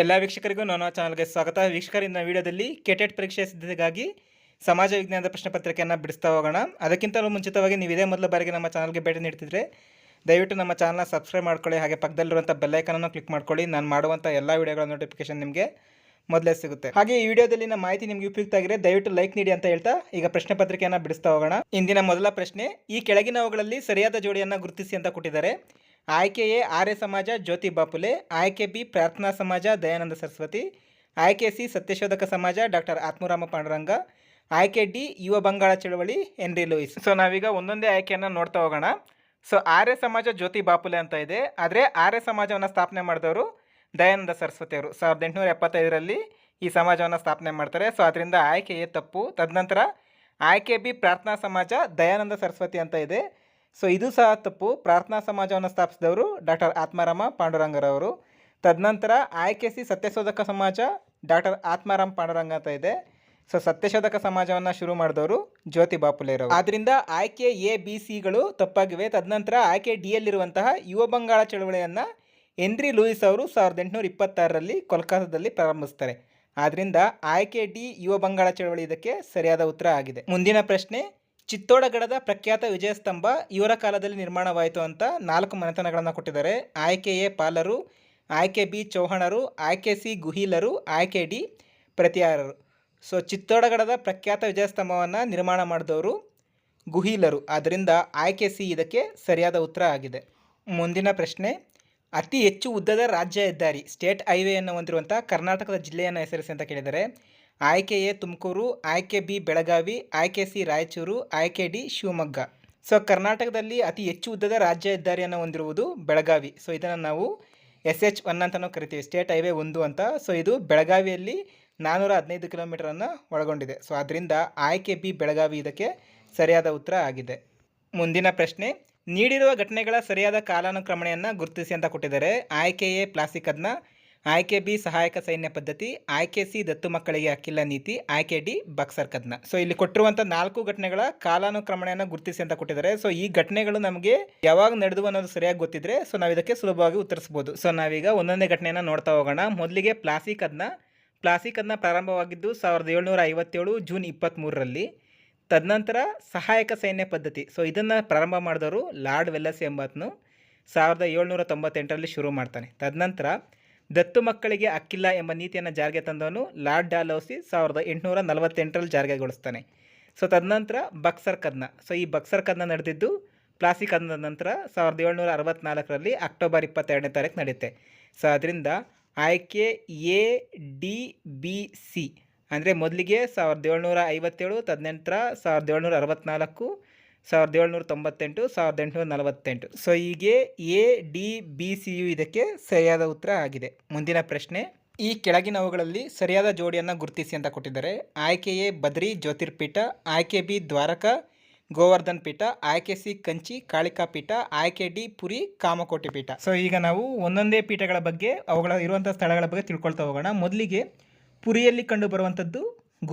ಎಲ್ಲ ವೀಕ್ಷಕರಿಗೂ ನಾನು ಚಾನಲ್ಗೆ ಸ್ವಾಗತ. ವೀಕ್ಷಕರಿಂದ ವಿಡಿಯೋದಲ್ಲಿ ಕೆಟೆಟ್ ಪರೀಕ್ಷೆ ಸಿದ್ಧತೆಗಾಗಿ ಸಮಾಜ ವಿಜ್ಞಾನದ ಪ್ರಶ್ನೆ ಪತ್ರಿಕೆಯನ್ನು ಬಿಡಿಸ್ತಾ ಹೋಗೋಣ. ಅದಕ್ಕಿಂತಲೂ ಮುಂಚಿತವಾಗಿ ನೀವು ಇದೇ ಮೊದಲ ಬಾರಿಗೆ ನಮ್ಮ ಚಾನಲ್ಗೆ ಭೇಟಿ ನೀಡ್ತಿದ್ರೆ ದಯವಿಟ್ಟು ನಮ್ಮ ಚಾನಲ್ನ ಸಬ್ಸ್ಕ್ರೈಬ್ ಮಾಡ್ಕೊಳ್ಳಿ, ಹಾಗೆ ಪಕ್ಕದಲ್ಲಿರುವಂಥ ಬೆಲ್ಲೈಕನನ್ನು ಕ್ಲಿಕ್ ಮಾಡ್ಕೊಳ್ಳಿ. ನಾನು ಮಾಡುವಂಥ ಎಲ್ಲ ವಿಡಿಯೋಗಳ ನೋಟಿಫಿಕೇಶನ್ ನಿಮಗೆ ಮೊದಲೇ ಸಿಗುತ್ತೆ. ಹಾಗೆ ಈ ವಿಡಿಯೋದಲ್ಲಿನ ಮಾಹಿತಿ ನಿಮಗೆ ಉಪಯುಕ್ತ ಆಗಿದೆ ದಯವಿಟ್ಟು ಲೈಕ್ ನೀಡಿ ಅಂತ ಹೇಳ್ತಾ ಈಗ ಪ್ರಶ್ನೆ ಪತ್ರಿಕೆಯನ್ನು ಬಿಡಿಸ್ತಾ ಹೋಗೋಣ. ಇಂದಿನ ಮೊದಲ ಪ್ರಶ್ನೆ, ಈ ಕೆಳಗಿನವುಗಳಲ್ಲಿ ಸರಿಯಾದ ಜೋಡಿಯನ್ನು ಗುರುತಿಸಿ ಅಂತ ಕೊಟ್ಟಿದ್ದಾರೆ. ಆಯ್ಕೆ ಎ ಆರ್ಯ ಸಮಾಜ, ಜ್ಯೋತಿ ಬಾಪುಲೆ, ಆಯ್ಕೆ ಬಿ ಪ್ರಾರ್ಥನಾ ಸಮಾಜ, ದಯಾನಂದ ಸರಸ್ವತಿ, ಆಯ್ಕೆ ಸಿ ಸತ್ಯಶೋಧಕ ಸಮಾಜ, ಡಾಕ್ಟರ್ ಆತ್ಮರಾಮ ಪಾಂಡುರಂಗ, ಆಯ್ಕೆ ಡಿ ಯುವ ಬಂಗಾಳ ಚಳವಳಿ ಹೆನ್ರಿ ಲೂಯಿಸ್. ಸೊ ನಾವೀಗ ಒಂದೊಂದೇ ಆಯ್ಕೆಯನ್ನು ನೋಡ್ತಾ ಹೋಗೋಣ. ಸೊ ಆರ್ಯ ಸಮಾಜ, ಜ್ಯೋತಿ ಬಾಪುಲೆ ಅಂತ ಇದೆ. ಆದರೆ ಆರ್ಯ ಸಮಾಜವನ್ನು ಸ್ಥಾಪನೆ ಮಾಡಿದವರು ದಯಾನಂದ ಸರಸ್ವತಿ ಅವರು. ಸಾವಿರದ ಎಂಟುನೂರ ಎಪ್ಪತ್ತೈದರಲ್ಲಿ ಈ ಸಮಾಜವನ್ನು ಸ್ಥಾಪನೆ ಮಾಡ್ತಾರೆ. ಸೊ ಅದರಿಂದ ಆಯ್ಕೆ ಎ ತಪ್ಪು. ತದನಂತರ ಆಯ್ಕೆ ಬಿ ಪ್ರಾರ್ಥನಾ ಸಮಾಜ, ದಯಾನಂದ ಸರಸ್ವತಿ ಅಂತ ಇದೆ. ಸೊ ಇದು ಸಹ ತಪ್ಪು. ಪ್ರಾರ್ಥನಾ ಸಮಾಜವನ್ನು ಸ್ಥಾಪಿಸಿದವರು ಡಾಕ್ಟರ್ ಆತ್ಮಾರಾಮ ಪಾಂಡುರಂಗರವರು. ತದನಂತರ ಆಯ್ಕೆ ಸಿ ಸತ್ಯಶೋಧಕ ಸಮಾಜ ಡಾಕ್ಟರ್ ಆತ್ಮಾರಾಮ್ ಪಾಂಡುರಂಗ ಅಂತ ಇದೆ. ಸೊ ಸತ್ಯಶೋಧಕ ಸಮಾಜವನ್ನು ಶುರು ಮಾಡಿದವರು ಜ್ಯೋತಿ ಬಾಪುಲೆರವರು. ಆದ್ದರಿಂದ ಆಯ್ಕೆ ಎ, ಬಿ ಸಿಗಳು ತಪ್ಪಾಗಿವೆ. ತದನಂತರ ಆಯ್ಕೆ ಡಿ ಯಲ್ಲಿರುವಂತಹ ಯುವ ಬಂಗಾಳ ಚಳವಳಿಯನ್ನು ಎನ್ರಿ ಲೂಯಿಸ್ ಅವರು ಸಾವಿರದ ಎಂಟುನೂರ ಇಪ್ಪತ್ತಾರರಲ್ಲಿ ಕೋಲ್ಕತ್ತಾದಲ್ಲಿ ಪ್ರಾರಂಭಿಸ್ತಾರೆ. ಆದ್ದರಿಂದ ಆಯ್ಕೆ ಡಿ ಯುವ ಬಂಗಾಳ ಚಳವಳಿ ಇದಕ್ಕೆ ಸರಿಯಾದ ಉತ್ತರ ಆಗಿದೆ. ಮುಂದಿನ ಪ್ರಶ್ನೆ ಚಿತ್ತೋಡಗಡದ ಪ್ರಖ್ಯಾತ ವಿಜಯಸ್ತಂಭ ಇವರ ಕಾಲದಲ್ಲಿ ನಿರ್ಮಾಣವಾಯಿತು ಅಂತ ನಾಲ್ಕು ಮನೆತನಗಳನ್ನು ಕೊಟ್ಟಿದ್ದಾರೆ. ಆಯ್ಕೆ ಎ ಪಾಲರು, ಆಯ್ಕೆ ಬಿ ಚೌಹಾಣರು, ಆಯ್ಕೆ ಸಿ ಗುಹೀಲರು, ಆಯ್ಕೆ ಡಿ ಪ್ರತಿಹಾರರು ಸೊ, ಚಿತ್ತೋಡಗಡದ ಪ್ರಖ್ಯಾತ ವಿಜಯಸ್ತಂಭವನ್ನು ನಿರ್ಮಾಣ ಮಾಡಿದವರು ಗುಹೀಲರು. ಆದ್ದರಿಂದ ಆಯ್ಕೆ ಸಿ ಇದಕ್ಕೆ ಸರಿಯಾದ ಉತ್ತರ ಆಗಿದೆ. ಮುಂದಿನ ಪ್ರಶ್ನೆ, ಅತಿ ಹೆಚ್ಚು ಉದ್ದದ ರಾಜ್ಯ ಹೆದ್ದಾರಿ, ಸ್ಟೇಟ್ ಹೈವೇಯನ್ನು ಹೊಂದಿರುವಂಥ ಕರ್ನಾಟಕದ ಜಿಲ್ಲೆಯನ್ನು ಹೆಸರಿಸಿ ಅಂತ ಕೇಳಿದರೆ ಆಯ್ಕೆ ಎ ತುಮಕೂರು, ಆಯ್ಕೆ ಬಿ ಬೆಳಗಾವಿ, ಆಯ್ಕೆ ಸಿ ರಾಯಚೂರು, ಆಯ್ಕೆ ಡಿ ಶಿವಮೊಗ್ಗ. ಸೊ, ಕರ್ನಾಟಕದಲ್ಲಿ ಅತಿ ಹೆಚ್ಚು ಉದ್ದದ ರಾಜ್ಯ ಹೆದ್ದಾರಿಯನ್ನು ಹೊಂದಿರುವುದು ಬೆಳಗಾವಿ. ಸೊ, ಇದನ್ನು ನಾವು ಎಸ್ ಎಚ್ ಒನ್ ಅಂತಲೂ ಕರಿತೀವಿ, ಸ್ಟೇಟ್ ಹೈವೇ ಒಂದು ಅಂತ. ಸೊ, ಇದು ಬೆಳಗಾವಿಯಲ್ಲಿ ನಾನ್ನೂರ ಹದಿನೈದು ಕಿಲೋಮೀಟರನ್ನು ಒಳಗೊಂಡಿದೆ. ಸೊ ಅದರಿಂದ ಆಯ್ಕೆ ಬಿ ಬೆಳಗಾವಿ ಇದಕ್ಕೆ ಸರಿಯಾದ ಉತ್ತರ ಆಗಿದೆ. ಮುಂದಿನ ಪ್ರಶ್ನೆ, ನೀಡಿರುವ ಘಟನೆಗಳ ಸರಿಯಾದ ಕಾಲಾನುಕ್ರಮಣೆಯನ್ನು ಗುರುತಿಸಿ ಅಂತ ಕೊಟ್ಟಿದ್ದಾರೆ. ಆಯ್ಕೆ ಎ ಪ್ಲಾಸ್ಟಿಕ್ ಅದನ್ನ ಆಯ್ಕೆ ಬಿ ಸಹಾಯಕ ಸೈನ್ಯ ಪದ್ಧತಿ, ಆಯ್ಕೆ ಸಿ ದತ್ತು ಮಕ್ಕಳಿಗೆ ಅಕ್ಕಿಲ್ಲ ನೀತಿ, ಆಯ್ಕೆ ಡಿ ಬಕ್ಸರ್ ಕದ್ನ. ಸೊ ಇಲ್ಲಿ ಕೊಟ್ಟಿರುವಂಥ ನಾಲ್ಕು ಘಟನೆಗಳ ಕಾಲಾನುಕ್ರಮಣೆಯನ್ನು ಗುರುತಿಸಿ ಅಂತ ಕೊಟ್ಟಿದ್ದಾರೆ. ಸೊ ಈ ಘಟನೆಗಳು ನಮಗೆ ಯಾವಾಗ ನಡೆದು ಅನ್ನೋದು ಸರಿಯಾಗಿ ಗೊತ್ತಿದ್ರೆ ಸೊ ನಾವು ಇದಕ್ಕೆ ಸುಲಭವಾಗಿ ಉತ್ತರಿಸಬಹುದು ಸೊ ನಾವೀಗ ಒಂದೊಂದೇ ಘಟನೆಯನ್ನು ನೋಡ್ತಾ ಹೋಗೋಣ. ಮೊದಲಿಗೆ ಪ್ಲಾಸಿ ಕದ್ನ. ಪ್ಲಾಸಿ ಕದ್ನ ಪ್ರಾರಂಭವಾಗಿದ್ದು ಸಾವಿರದ ಏಳ್ನೂರ ಐವತ್ತೇಳು ಜೂನ್ ಇಪ್ಪತ್ತ್ಮೂರರಲ್ಲಿ ತದನಂತರ ಸಹಾಯಕ ಸೈನ್ಯ ಪದ್ಧತಿ. ಸೊ ಇದನ್ನು ಪ್ರಾರಂಭ ಮಾಡಿದವರು ಲಾರ್ಡ್ ವೆಲ್ಲಸ್ ಎಂಬಾತನು. ಸಾವಿರದ ಏಳ್ನೂರ ತೊಂಬತ್ತೆಂಟರಲ್ಲಿ ಶುರು ಮಾಡ್ತಾನೆ. ತದನಂತರ ದತ್ತು ಮಕ್ಕಳಿಗೆ ಅಕ್ಕಿಲ್ಲ ಎಂಬ ನೀತಿಯನ್ನು ಜಾರಿಗೆ ತಂದವನು ಲಾರ್ಡ್ ಡಾಲೋಸಿ ಸಾವಿರದ ಎಂಟುನೂರ ನಲವತ್ತೆಂಟರಲ್ಲಿ ಜಾರಿಗೆಗೊಳಿಸ್ತಾನೆ ಸೊ ತದನಂತರ ಬಕ್ಸರ್ ಕದನ. ಸೊ ಈ ಬಕ್ಸರ್ ಕದನ ನಡೆದಿದ್ದು ಪ್ಲಾಸ್ಟಿಕ್ ಕದನದ ನಂತರ ಸಾವಿರದ ಏಳ್ನೂರ ಅರವತ್ತ್ನಾಲ್ಕರಲ್ಲಿ ಅಕ್ಟೋಬರ್ ಇಪ್ಪತ್ತೆರಡನೇ ತಾರೀಕು ನಡೆಯುತ್ತೆ. ಸೊ ಅದರಿಂದ ಆಯ್ಕೆ ಎ, ಡಿ, ಬಿ, ಸಿ. ಅಂದರೆ ಮೊದಲಿಗೆ ಸಾವಿರದ ಏಳ್ನೂರ ಐವತ್ತೇಳು, ತದನಂತರ ಸಾವಿರದ ಏಳ್ನೂರ ಅರವತ್ತ್ನಾಲ್ಕು ಸಾವಿರದ ಏಳ್ನೂರ ತೊಂಬತ್ತೆಂಟು, ಸಾವಿರದ ಎಂಟುನೂರ ನಲವತ್ತೆಂಟು. ಸೊ ಹೀಗೆ A D B C U ಇದಕ್ಕೆ ಸರಿಯಾದ ಉತ್ತರ ಆಗಿದೆ. ಮುಂದಿನ ಪ್ರಶ್ನೆ, ಈ ಕೆಳಗಿನವುಗಳಲ್ಲಿ ಸರಿಯಾದ ಜೋಡಿಯನ್ನು ಗುರುತಿಸಿ ಅಂತ ಕೊಟ್ಟಿದ್ದಾರೆ. ಆಯ್ಕೆ ಎ ಬದ್ರಿ, ಜ್ಯೋತಿರ್ಪೀಠ, ಆಯ್ಕೆ ಬಿ ದ್ವಾರಕ, ಗೋವರ್ಧನ್ ಪೀಠ, ಆಯ್ಕೆ ಸಿ ಕಂಚಿ, ಕಾಳಿಕಾ ಪೀಠ, ಆಯ್ಕೆ ಡಿ ಪುರಿ, ಕಾಮಕೋಟಿ ಪೀಠ. ಸೊ ಈಗ ನಾವು ಒಂದೊಂದೇ ಪೀಠಗಳ ಬಗ್ಗೆ, ಅವುಗಳ ಇರುವಂಥ ಸ್ಥಳಗಳ ಬಗ್ಗೆ ತಿಳ್ಕೊಳ್ತಾ ಹೋಗೋಣ. ಮೊದಲಿಗೆ ಪುರಿಯಲ್ಲಿ ಕಂಡುಬರುವಂಥದ್ದು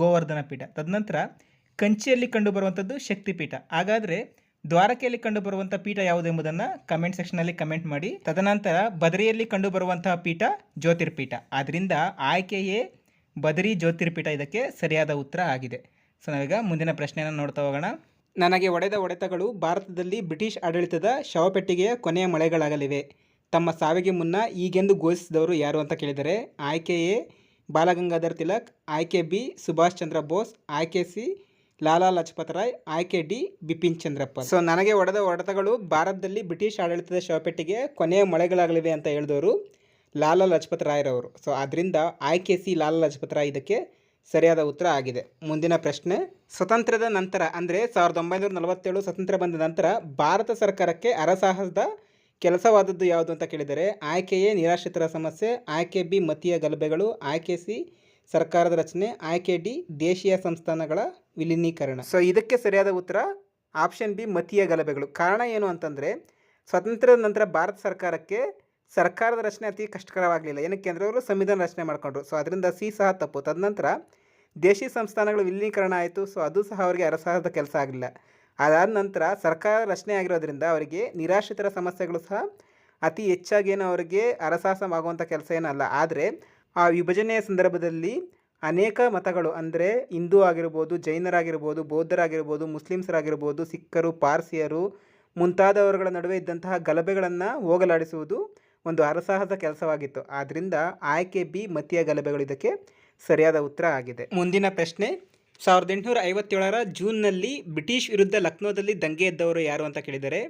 ಗೋವರ್ಧನ ಪೀಠ. ತದನಂತರ ಕಂಚಿಯಲ್ಲಿ ಕಂಡುಬರುವಂಥದ್ದು ಶಕ್ತಿಪೀಠ. ಹಾಗಾದರೆ ದ್ವಾರಕೆಯಲ್ಲಿ ಕಂಡುಬರುವಂಥ ಪೀಠ ಯಾವುದು ಎಂಬುದನ್ನು ಕಮೆಂಟ್ ಸೆಕ್ಷನಲ್ಲಿ ಕಮೆಂಟ್ ಮಾಡಿ. ತದನಂತರ ಬದರಿಯಲ್ಲಿ ಕಂಡುಬರುವಂತಹ ಪೀಠ ಜ್ಯೋತಿರ್ಪೀಠ. ಆದ್ದರಿಂದ ಆಯ್ಕೆಯೇ ಬದರಿ ಜ್ಯೋತಿರ್ಪೀಠ ಇದಕ್ಕೆ ಸರಿಯಾದ ಉತ್ತರ ಆಗಿದೆ. ಸೊ ನಾವೀಗ ಮುಂದಿನ ಪ್ರಶ್ನೆಯನ್ನು ನೋಡ್ತಾ ಹೋಗೋಣ. ನನಗೆ ಒಡೆದ ಒಡೆತಗಳು ಭಾರತದಲ್ಲಿ ಬ್ರಿಟಿಷ್ ಆಡಳಿತದ ಶವಪೆಟ್ಟಿಗೆಯ ಕೊನೆಯ ಮಳೆಗಳಾಗಲಿವೆ. ತಮ್ಮ ಸಾವಿಗೆ ಮುನ್ನ ಈಗೆಂದು ಘೋಷಿಸಿದವರು ಯಾರು ಅಂತ ಕೇಳಿದರೆ ಆಯ್ಕೆ ಎ ಬಾಲಗಂಗಾಧರ್ ತಿಲಕ್, ಆಯ್ಕೆ ಬಿ ಸುಭಾಷ್ ಚಂದ್ರ ಬೋಸ್, ಆಯ್ಕೆ ಸಿ ಲಾಲಾ ಲಜಪತ್ ರಾಯ್ ಆಯ್ಕೆ ಡಿ ಬಿಪಿನ್ ಚಂದ್ರಪ್ಪ. ಸೊ ನನಗೆ ಒಡೆದ ಹೊಡೆತಗಳು ಭಾರತದಲ್ಲಿ ಬ್ರಿಟಿಷ್ ಆಡಳಿತದ ಶವಪೆಟ್ಟಿಗೆ ಕೊನೆಯ ಮೊಳೆಗಳಾಗಲಿವೆ ಅಂತ ಹೇಳಿದವರು ಲಾಲಾ ಲಜಪತ್ ರಾಯ್ರವರು ಸೊ ಆದ್ದರಿಂದ ಆಯ್ಕೆ ಸಿ ಲಾಲಾ ಲಜಪತ್ ರಾಯ್ ಇದಕ್ಕೆ ಸರಿಯಾದ ಉತ್ತರ ಆಗಿದೆ. ಮುಂದಿನ ಪ್ರಶ್ನೆ ಸ್ವತಂತ್ರದ ನಂತರ, ಅಂದರೆ ಸಾವಿರದ ಒಂಬೈನೂರ ನಲವತ್ತೇಳು ಸ್ವತಂತ್ರ ಬಂದ ನಂತರ ಭಾರತ ಸರ್ಕಾರಕ್ಕೆ ಅರಸಾಹಸದ ಕೆಲಸವಾದದ್ದು ಯಾವುದು ಅಂತ ಕೇಳಿದರೆ ಆಯ್ಕೆ ಎ ನಿರಾಶ್ರಿತರ ಸಮಸ್ಯೆ, ಆಯ್ಕೆ ಬಿ ಮತೀಯ ಗಲಭೆಗಳು, ಆಯ್ಕೆ ಸಿ ಸರ್ಕಾರದ ರಚನೆ ಆಯ್ಕೆ ಡಿ ದೇಶೀಯ ಸಂಸ್ಥಾನಗಳ ವಿಲೀನೀಕರಣ. ಸೊ ಇದಕ್ಕೆ ಸರಿಯಾದ ಉತ್ತರ ಆಪ್ಷನ್ ಬಿ ಮತೀಯ ಗಲಭೆಗಳು. ಕಾರಣ ಏನು ಅಂತಂದರೆ, ಸ್ವಾತಂತ್ರ್ಯದ ನಂತರ ಭಾರತ ಸರ್ಕಾರಕ್ಕೆ ಸರ್ಕಾರದ ರಚನೆ ಅತಿ ಕಷ್ಟಕರವಾಗಲಿಲ್ಲ. ಏನಕ್ಕೆ ಅಂದರೆ, ಅವರು ಸಂವಿಧಾನ ರಚನೆ ಮಾಡಿಕೊಂಡ್ರು. ಸೊ ಅದರಿಂದ ಸಿ ಸಹ ತಪ್ಪು. ತದನಂತರ ದೇಶಿ ಸಂಸ್ಥಾನಗಳ ವಿಲೀನೀಕರಣ ಆಯಿತು. ಸೊ ಅದು ಸಹ ಅವರಿಗೆ ಅರಸಾಹದ ಕೆಲಸ ಆಗಲಿಲ್ಲ. ಅದಾದ ನಂತರ ಸರ್ಕಾರ ರಚನೆ ಆಗಿರೋದ್ರಿಂದ ಅವರಿಗೆ ನಿರಾಶ್ರಿತರ ಸಮಸ್ಯೆಗಳು ಸಹ ಅತಿ ಹೆಚ್ಚಾಗೇನು ಅವರಿಗೆ ಅರಸಾಹಸವಾಗುವಂಥ ಕೆಲಸ ಏನಲ್ಲ ಆದರೆ ಆ ವಿಭಜನೆಯ ಸಂದರ್ಭದಲ್ಲಿ ಅನೇಕ ಮತಗಳು, ಅಂದರೆ ಹಿಂದೂ ಆಗಿರ್ಬೋದು, ಜೈನರಾಗಿರ್ಬೋದು, ಬೌದ್ಧರಾಗಿರ್ಬೋದು, ಮುಸ್ಲಿಮ್ಸರಾಗಿರ್ಬೋದು, ಸಿಖ್ಖರು, ಪಾರ್ಸಿಯರು ಮುಂತಾದವರುಗಳ ನಡುವೆ ಇದ್ದಂತಹ ಗಲಭೆಗಳನ್ನು ಹೋಗಲಾಡಿಸುವುದು ಒಂದು ಅರಸಾಹಸ ಕೆಲಸವಾಗಿತ್ತು. ಆದ್ದರಿಂದ ಆಯ್ಕೆ ಬಿ ಮತೀಯ ಗಲಭೆಗಳು ಇದಕ್ಕೆ ಸರಿಯಾದ ಉತ್ತರ ಆಗಿದೆ. ಮುಂದಿನ ಪ್ರಶ್ನೆ, ಸಾವಿರದ ಎಂಟುನೂರ ಐವತ್ತೇಳರ ಜೂನ್ನಲ್ಲಿ ಬ್ರಿಟಿಷ್ ವಿರುದ್ಧ ಲಕ್ನೋದಲ್ಲಿ ದಂಗೆ ಎದ್ದವರು ಯಾರು ಅಂತ ಕೇಳಿದರೆ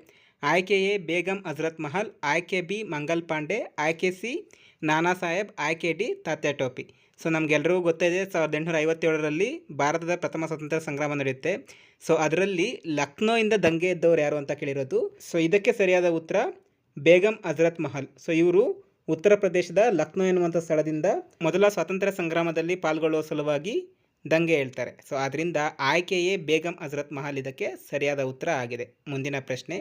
ಆಯ್ಕೆ ಎ ಬೇಗಂ ಹಜರತ್ ಮಹಲ್, ಆಯ್ಕೆ ಬಿ ಮಂಗಲ್ ಪಾಂಡೆ, ಆಯ್ಕೆ ಸಿ ನಾನಾ ಸಾಹೇಬ್ ಆಯ್ಕೆ ಡಿ ತಾತ್ಯ ಟೋಪಿ. ಸೊ ನಮಗೆಲ್ಲರಿಗೂ ಗೊತ್ತಿದೆ ಸಾವಿರದ ಎಂಟುನೂರ ಐವತ್ತೇಳರಲ್ಲಿ ಭಾರತದ ಪ್ರಥಮ ಸ್ವಾತಂತ್ರ್ಯ ಸಂಗ್ರಾಮ ನಡೆಯುತ್ತೆ. ಸೊ, ಅದರಲ್ಲಿ ಲಕ್ನೋಯಿಂದ ದಂಗೆ ಎದ್ದವರು ಯಾರು ಅಂತ ಕೇಳಿರೋದು. ಸೊ, ಇದಕ್ಕೆ ಸರಿಯಾದ ಉತ್ತರ ಬೇಗಂ ಹಜರತ್ ಮಹಲ್. ಸೊ, ಇವರು ಉತ್ತರ ಪ್ರದೇಶದ ಲಕ್ನೋ ಎನ್ನುವಂಥ ಸ್ಥಳದಿಂದ ಮೊದಲ ಸ್ವಾತಂತ್ರ್ಯ ಸಂಗ್ರಾಮದಲ್ಲಿ ಪಾಲ್ಗೊಳ್ಳುವ ಸಲುವಾಗಿ ದಂಗೆ ಹೇಳ್ತಾರೆ ಸೊ ಆದ್ದರಿಂದ ಆಯ್ಕೆಯೇ ಬೇಗಂ ಹಜರತ್ ಮಹಲ್ ಇದಕ್ಕೆ ಸರಿಯಾದ ಉತ್ತರ ಆಗಿದೆ. ಮುಂದಿನ ಪ್ರಶ್ನೆ,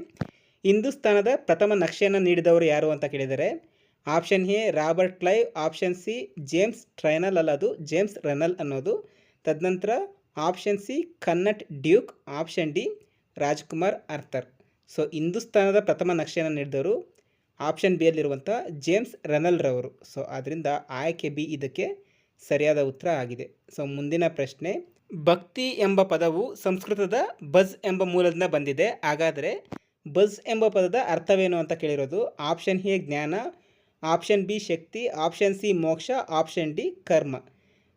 ಹಿಂದೂಸ್ತಾನದ ಪ್ರಥಮ ನಕ್ಷೆಯನ್ನು ನೀಡಿದವರು ಯಾರು ಅಂತ ಕೇಳಿದರೆ option A, Robert Clive option C, James ಟ್ರೈನಲ್ ಅಲ್ಲ ಅದು ಜೇಮ್ಸ್ ರೆನಲ್ ಅನ್ನೋದು. ತದನಂತರ option C, Connaught Duke. Option D, Rajkumar Arthur so, ಹಿಂದೂಸ್ತಾನದ ಪ್ರಥಮ ನಕ್ಷೆಯನ್ನು ನೀಡಿದವರು ಆಪ್ಷನ್ ಬಿಯಲ್ಲಿರುವಂಥ ಜೇಮ್ಸ್ ರೆನಲ್ರವರು ಸೊ ಆದ್ದರಿಂದ ಆಯ್ಕೆ ಬಿ ಇದಕ್ಕೆ ಸರಿಯಾದ ಉತ್ತರ ಆಗಿದೆ. ಸೊ, ಮುಂದಿನ ಪ್ರಶ್ನೆ, ಭಕ್ತಿ ಎಂಬ ಪದವು ಸಂಸ್ಕೃತದ ಬಜ್ ಎಂಬ ಮೂಲದಿಂದ ಬಂದಿದೆ. ಹಾಗಾದರೆ ಬಜ್ ಎಂಬ ಪದದ ಅರ್ಥವೇನು ಅಂತ ಕೇಳಿರೋದು. ಆಪ್ಷನ್ ಎ, ಜ್ಞಾನ. ಆಪ್ಷನ್ ಬಿ ಶಕ್ತಿ, ಆಪ್ಷನ್ ಸಿ ಮೋಕ್ಷ, ಆಪ್ಷನ್ ಡಿ ಕರ್ಮ.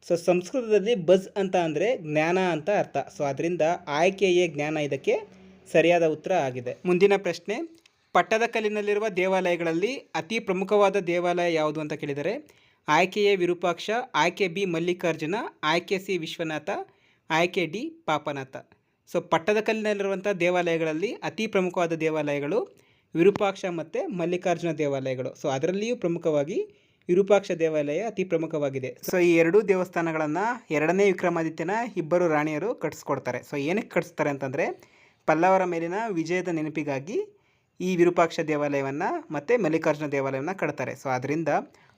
ಸೊ ಸಂಸ್ಕೃತದಲ್ಲಿ ಬಜ್ ಅಂತ ಅಂದರೆ ಜ್ಞಾನ ಅಂತ ಅರ್ಥ. ಸೊ ಅದರಿಂದ ಆಯ್ಕೆಯೇ ಜ್ಞಾನ ಇದಕ್ಕೆ ಸರಿಯಾದ ಉತ್ತರ ಆಗಿದೆ. ಮುಂದಿನ ಪ್ರಶ್ನೆ ಪಟ್ಟದಕಲ್ಲಿನಲ್ಲಿರುವ ದೇವಾಲಯಗಳಲ್ಲಿ ಅತಿ ಪ್ರಮುಖವಾದ ದೇವಾಲಯ ಯಾವುದು ಅಂತ ಕೇಳಿದರೆ ಆಯ್ಕೆ ಎ ವಿರೂಪಾಕ್ಷ, ಆಯ್ಕೆ ಬಿ ಮಲ್ಲಿಕಾರ್ಜುನ, ಆಯ್ಕೆ ಸಿ ವಿಶ್ವನಾಥ, ಆಯ್ಕೆ ಡಿ ಪಾಪನಾಥ. ಸೊ ಪಟ್ಟದಕಲ್ಲಿನಲ್ಲಿರುವಂಥ ದೇವಾಲಯಗಳಲ್ಲಿ ಅತಿ ಪ್ರಮುಖವಾದ ದೇವಾಲಯಗಳು ವಿರೂಪಾಕ್ಷ ಮತ್ತು ಮಲ್ಲಿಕಾರ್ಜುನ ದೇವಾಲಯಗಳು. ಸೊ ಅದರಲ್ಲಿಯೂ ಪ್ರಮುಖವಾಗಿ ವಿರೂಪಾಕ್ಷ ದೇವಾಲಯ ಅತಿ ಪ್ರಮುಖವಾಗಿದೆ. ಸೊ ಈ ಎರಡೂ ದೇವಸ್ಥಾನಗಳನ್ನು ಎರಡನೇ ವಿಕ್ರಮಾದಿತ್ಯನ ಇಬ್ಬರು ರಾಣಿಯರು ಕಟ್ಟಿಸ್ಕೊಡ್ತಾರೆ ಸೊ ಏನಕ್ಕೆ ಕಟ್ಟಿಸ್ತಾರೆ ಅಂತಂದರೆ ಪಲ್ಲವರ ಮೇಲಿನ ವಿಜಯದ ನೆನಪಿಗಾಗಿ ಈ ವಿರೂಪಾಕ್ಷ ದೇವಾಲಯವನ್ನು ಮತ್ತು ಮಲ್ಲಿಕಾರ್ಜುನ ದೇವಾಲಯವನ್ನು ಕಟ್ತಾರೆ. ಸೊ ಅದರಿಂದ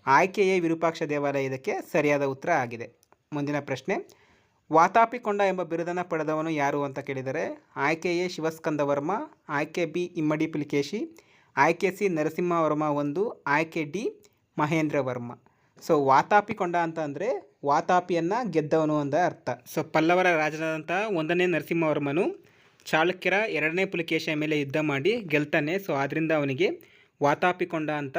ಆಯ್ಕೆಯೇ ವಿರೂಪಾಕ್ಷ ದೇವಾಲಯ ಇದಕ್ಕೆ ಸರಿಯಾದ ಉತ್ತರ ಆಗಿದೆ. ಮುಂದಿನ ಪ್ರಶ್ನೆ. ವಾತಾಪಿಕೊಂಡ ಎಂಬ ಬಿರುದನ್ನು ಪಡೆದವನು ಯಾರು ಅಂತ ಕೇಳಿದರೆ ಆಯ್ಕೆ ಎ ಶಿವಸ್ಕಂದ ವರ್ಮ ಆಯ್ಕೆ ಬಿ ಇಮ್ಮಡಿ ಪುಲಿಕೇಶಿ, ಆಯ್ಕೆ ಸಿ ನರಸಿಂಹವರ್ಮ ಒಂದು, ಆಯ್ಕೆ ಡಿ ಮಹೇಂದ್ರ ವರ್ಮ ಸೊ, ವಾತಾಪಿಕೊಂಡ ಅಂತ ಅಂದರೆ ವಾತಾಪಿಯನ್ನು ಗೆದ್ದವನು ಅಂತ ಅರ್ಥ. ಸೊ, ಪಲ್ಲವರ ರಾಜನಾದಂಥ ಒಂದನೇ ನರಸಿಂಹವರ್ಮನು ಚಾಳುಕ್ಯರ ಎರಡನೇ ಪುಲಿಕೇಶಿಯ ಮೇಲೆ ಯುದ್ಧ ಮಾಡಿ ಗೆಲ್ತಾನೆ. ಸೊ ಅದರಿಂದ ಅವನಿಗೆ ವಾತಾಪಿಕೊಂಡ ಅಂತ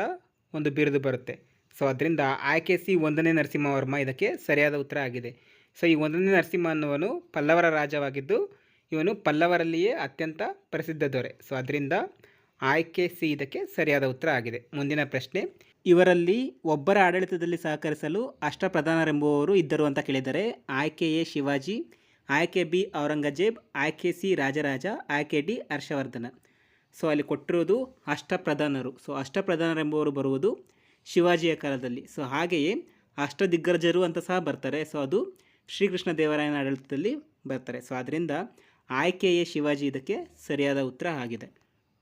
ಒಂದು ಬಿರುದು ಬರುತ್ತೆ. ಸೊ ಅದರಿಂದ ಆಯ್ಕೆ ಸಿ ಒಂದನೇ ನರಸಿಂಹವರ್ಮ ಇದಕ್ಕೆ ಸರಿಯಾದ ಉತ್ತರ ಆಗಿದೆ. ಸೊ ಈ ಒಂದನೇ ನರಸಿಂಹ ಅನ್ನುವನು ಪಲ್ಲವರ ರಾಜವಾಗಿದ್ದು, ಇವನು ಪಲ್ಲವರಲ್ಲಿಯೇ ಅತ್ಯಂತ ಪ್ರಸಿದ್ಧ ದೊರೆ. ಸೊ ಅದರಿಂದ ಆಯ್ಕೆ ಸಿ ಇದಕ್ಕೆ ಸರಿಯಾದ ಉತ್ತರ ಆಗಿದೆ. ಮುಂದಿನ ಪ್ರಶ್ನೆ, ಇವರಲ್ಲಿ ಒಬ್ಬರ ಆಡಳಿತದಲ್ಲಿ ಸಹಕರಿಸಲು ಅಷ್ಟಪ್ರಧಾನರೆಂಬುವವರು ಇದ್ದರು ಅಂತ ಕೇಳಿದರೆ, ಆಯ್ಕೆ ಎ ಶಿವಾಜಿ, ಆಯ್ಕೆ ಬಿ ಔರಂಗಜೇಬ್, ಆಯ್ಕೆ ಸಿ ರಾಜರಾಜ, ಆಯ್ಕೆ ಡಿ ಹರ್ಷವರ್ಧನ. ಸೊ ಅಲ್ಲಿ ಕೊಟ್ಟಿರೋದು ಅಷ್ಟಪ್ರಧಾನರು. ಸೊ ಅಷ್ಟಪ್ರಧಾನರೆಂಬುವರು ಬರುವುದು ಶಿವಾಜಿಯ ಕಾಲದಲ್ಲಿ. ಸೊ ಹಾಗೆಯೇ ಅಷ್ಟದಿಗ್ಗಜರು ಅಂತ ಸಹ ಬರ್ತಾರೆ. ಸೊ ಅದು ಶ್ರೀಕೃಷ್ಣ ದೇವರಾಯನ ಆಡಳಿತದಲ್ಲಿ ಬರ್ತಾರೆ. ಸೊ ಆದ್ದರಿಂದ ಆಯ್ಕೆಯೇ ಶಿವಾಜಿ ಇದಕ್ಕೆ ಸರಿಯಾದ ಉತ್ತರ ಆಗಿದೆ.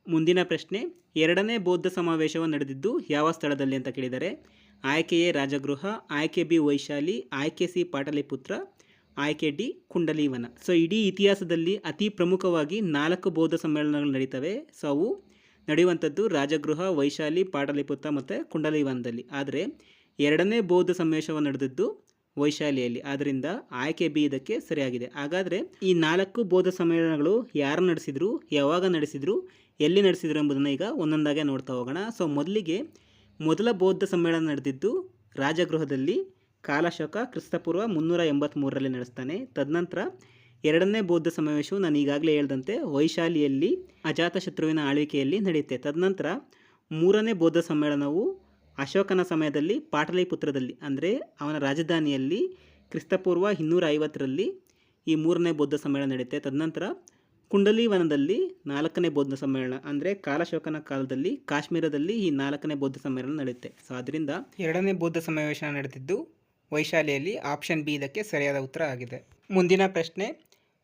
ಮುಂದಿನ ಪ್ರಶ್ನೆ, ಎರಡನೇ ಬೌದ್ಧ ಸಮಾವೇಶವು ನಡೆದಿದ್ದು ಯಾವ ಸ್ಥಳದಲ್ಲಿ ಅಂತ ಕೇಳಿದರೆ ಆಯ್ಕೆ ರಾಜಗೃಹ, ಆಯ್ಕೆ ಬಿ ವೈಶಾಲಿ, ಆಯ್ಕೆ ಸಿ ಪಾಟಲಿಪುತ್ರ, ಆಯ್ಕೆ ಡಿ ಕುಂಡಲಿವನ. ಸೊ ಇಡೀ ಇತಿಹಾಸದಲ್ಲಿ ಅತಿ ಪ್ರಮುಖವಾಗಿ ನಾಲ್ಕು ಬೌದ್ಧ ಸಮ್ಮೇಳನಗಳು ನಡೀತವೆ. ಸೊ ಅವು ನಡೆಯುವಂಥದ್ದು ರಾಜಗೃಹ, ವೈಶಾಲಿ, ಪಾಟಲಿಪುತ್ರ ಮತ್ತು ಕುಂಡಲಿವನದಲ್ಲಿ. ಆದರೆ, ಎರಡನೇ ಬೌದ್ಧ ಸಮಾವೇಶವು ನಡೆದಿದ್ದು ವೈಶಾಲಿಯಲ್ಲಿ. ಆದ್ದರಿಂದ ಆಯ್ಕೆ ಬಿ ಇದಕ್ಕೆ ಸರಿಯಾಗಿದೆ. ಹಾಗಾದರೆ ಈ ನಾಲ್ಕು ಬೌದ್ಧ ಸಮ್ಮೇಳನಗಳು ಯಾರು ನಡೆಸಿದ್ರು, ಯಾವಾಗ ನಡೆಸಿದ್ರು, ಎಲ್ಲಿ ನಡೆಸಿದ್ರು ಎಂಬುದನ್ನು ಈಗ ಒಂದೊಂದಾಗೆ ನೋಡ್ತಾ ಹೋಗೋಣ. ಸೊ ಮೊದಲಿಗೆ ಮೊದಲ ಬೌದ್ಧ ಸಮ್ಮೇಳನ ನಡೆದಿದ್ದು ರಾಜಗೃಹದಲ್ಲಿ ಕಾಲಶೋಕ ಕ್ರಿಸ್ತಪೂರ್ವ ಮುನ್ನೂರ ಎಂಬತ್ತ್ಮೂರರಲ್ಲಿ ನಡೆಸ್ತಾನೆ. ತದನಂತರ ಎರಡನೇ ಬೌದ್ಧ ಸಮಾವೇಶವು ನಾನು ಈಗಾಗಲೇ ಹೇಳಿದಂತೆ ವೈಶಾಲಿಯಲ್ಲಿ ಅಜಾತಶತ್ರುವಿನ ಆಳ್ವಿಕೆಯಲ್ಲಿ ನಡೆಯುತ್ತೆ. ತದನಂತರ ಮೂರನೇ ಬೌದ್ಧ ಸಮ್ಮೇಳನವು ಅಶೋಕನ ಸಮಯದಲ್ಲಿ ಪಾಟಲಿಪುತ್ರದಲ್ಲಿ, ಅಂದರೆ ಅವನ ರಾಜಧಾನಿಯಲ್ಲಿ ಕ್ರಿಸ್ತಪೂರ್ವ ಇನ್ನೂರ ಐವತ್ತರಲ್ಲಿ ಈ ಮೂರನೇ ಬೌದ್ಧ ಸಮ್ಮೇಳನ ನಡೆಯುತ್ತೆ ತದನಂತರ ಕುಂಡಲಿವನದಲ್ಲಿ ನಾಲ್ಕನೇ ಬೌದ್ಧ ಸಮ್ಮೇಳನ, ಅಂದರೆ ಕಾಲಶೋಕನ ಕಾಲದಲ್ಲಿ ಕಾಶ್ಮೀರದಲ್ಲಿ ಈ ನಾಲ್ಕನೇ ಬೌದ್ಧ ಸಮ್ಮೇಳನ ನಡೆಯುತ್ತೆ ಸೊ ಅದರಿಂದ ಎರಡನೇ ಬೌದ್ಧ ಸಮಾವೇಶ ನಡೆದಿದ್ದು ವೈಶಾಲಿಯಲ್ಲಿ ಆಪ್ಷನ್ ಬಿ ಇದಕ್ಕೆ ಸರಿಯಾದ ಉತ್ತರ ಆಗಿದೆ. ಮುಂದಿನ ಪ್ರಶ್ನೆ,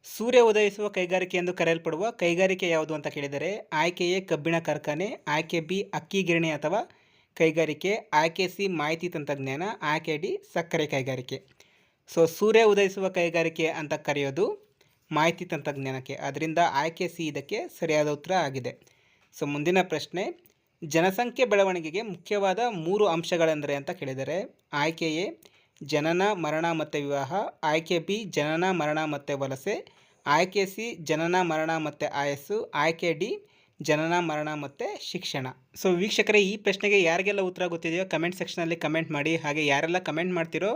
ಸೂರ್ಯ ಉದಯಿಸುವ ಕೈಗಾರಿಕೆ ಎಂದು ಕರೆಯಲ್ಪಡುವ ಕೈಗಾರಿಕೆ ಯಾವುದು ಅಂತ ಕೇಳಿದರೆ ಆಯ್ಕೆ ಎ ಕಬ್ಬಿಣ ಕಾರ್ಖಾನೆ, ಆಯ್ಕೆ ಬಿ ಅಕ್ಕಿ ಗಿರಣಿ ಅಥವಾ ಕೈಗಾರಿಕೆ ಆಯ್ಕೆ ಸಿ ಮಾಹಿತಿ ತಂತ್ರಜ್ಞಾನ ಆಯ್ಕೆ ಡಿ ಸಕ್ಕರೆ ಕೈಗಾರಿಕೆ. ಸೊ, ಸೂರ್ಯ ಉದಯಿಸುವ ಕೈಗಾರಿಕೆ ಅಂತ ಕರೆಯೋದು ಮಾಹಿತಿ ತಂತ್ರಜ್ಞಾನಕ್ಕೆ. ಅದರಿಂದ ಆಯ್ಕೆ ಸಿ ಇದಕ್ಕೆ ಸರಿಯಾದ ಉತ್ತರ ಆಗಿದೆ. ಸೊ, ಮುಂದಿನ ಪ್ರಶ್ನೆ, ಜನಸಂಖ್ಯೆ ಬೆಳವಣಿಗೆಗೆ ಮುಖ್ಯವಾದ ಮೂರು ಅಂಶಗಳೆಂದರೆ ಅಂತ ಕೇಳಿದರೆ, ಆಯ್ಕೆಯೇ ಜನನ, ಮರಣ ಮತ್ತು ವಿವಾಹ, ಆಯ್ಕೆ ಬಿ ಜನನ, ಮರಣ ಮತ್ತು ವಲಸೆ, ಆಯ್ಕೆ ಸಿ ಜನನ, ಮರಣ ಮತ್ತು ಆಯಸ್ಸು, ಆಯ್ಕೆ ಡಿ ಜನನ, ಮರಣ ಮತ್ತು ಶಿಕ್ಷಣ. ಸೊ ವೀಕ್ಷಕರೇ, ಈ ಪ್ರಶ್ನೆಗೆ ಯಾರಿಗೆಲ್ಲ ಉತ್ತರ ಗೊತ್ತಿದೆಯೋ ಕಮೆಂಟ್ ಸೆಕ್ಷನಲ್ಲಿ ಕಮೆಂಟ್ ಮಾಡಿ. ಹಾಗೆ ಯಾರೆಲ್ಲ ಕಮೆಂಟ್ ಮಾಡ್ತಿರೋ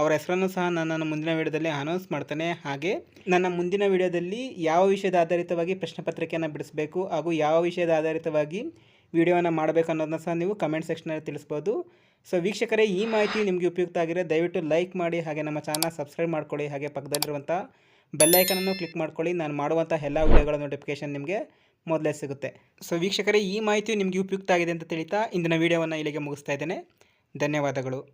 ಅವರ ಹೆಸರನ್ನು ಸಹ ನಾನು ಮುಂದಿನ ವಿಡಿಯೋದಲ್ಲಿ ಅನೌನ್ಸ್ ಮಾಡ್ತೇನೆ. ಹಾಗೆ ನನ್ನ ಮುಂದಿನ ವಿಡಿಯೋದಲ್ಲಿ ಯಾವ ವಿಷಯದ ಆಧಾರಿತವಾಗಿ ಪ್ರಶ್ನೆ ಪತ್ರಿಕೆಯನ್ನು ಬಿಡಿಸಬೇಕು ಹಾಗೂ ಯಾವ ವಿಷಯದ ಆಧಾರಿತವಾಗಿ ವಿಡಿಯೋವನ್ನು ಮಾಡಬೇಕು ಅನ್ನೋದನ್ನ ಸಹ ನೀವು ಕಮೆಂಟ್ ಸೆಕ್ಷನಲ್ಲಿ ತಿಳಿಸ್ಬೋದು. ಸೊ ವೀಕ್ಷಕರೇ, ಈ ಮಾಹಿತಿ ನಿಮಗೆ ಉಪಯುಕ್ತ ಆಗಿದೆ ದಯವಿಟ್ಟು ಲೈಕ್ ಮಾಡಿ ಹಾಗೆ ನಮ್ಮ ಚಾನಲ್ ಸಬ್ಸ್ಕ್ರೈಬ್ ಮಾಡ್ಕೊಳ್ಳಿ. ಹಾಗೆ ಪಕ್ಕದಲ್ಲಿರುವಂಥ ಬೆಲ್ಲೈಕನನ್ನು ಕ್ಲಿಕ್ ಮಾಡ್ಕೊಳ್ಳಿ. ನಾನು ಮಾಡುವಂಥ ಎಲ್ಲ ವಿಡಿಯೋಗಳ ನೋಟಿಫಿಕೇಷನ್ ನಿಮಗೆ ಮೊದಲೇ ಸಿಗುತ್ತೆ. ಸೊ ವೀಕ್ಷಕರೇ, ಈ ಮಾಹಿತಿ ನಿಮಗೆ ಉಪಯುಕ್ತ ಆಗಿದೆ ಅಂತ ತಿಳಿತಾ ಇಂದಿನ ವಿಡಿಯೋವನ್ನು ಇಲ್ಲಿಗೆ ಮುಗಿಸ್ತಾ ಇದ್ದೇನೆ. ಧನ್ಯವಾದಗಳು.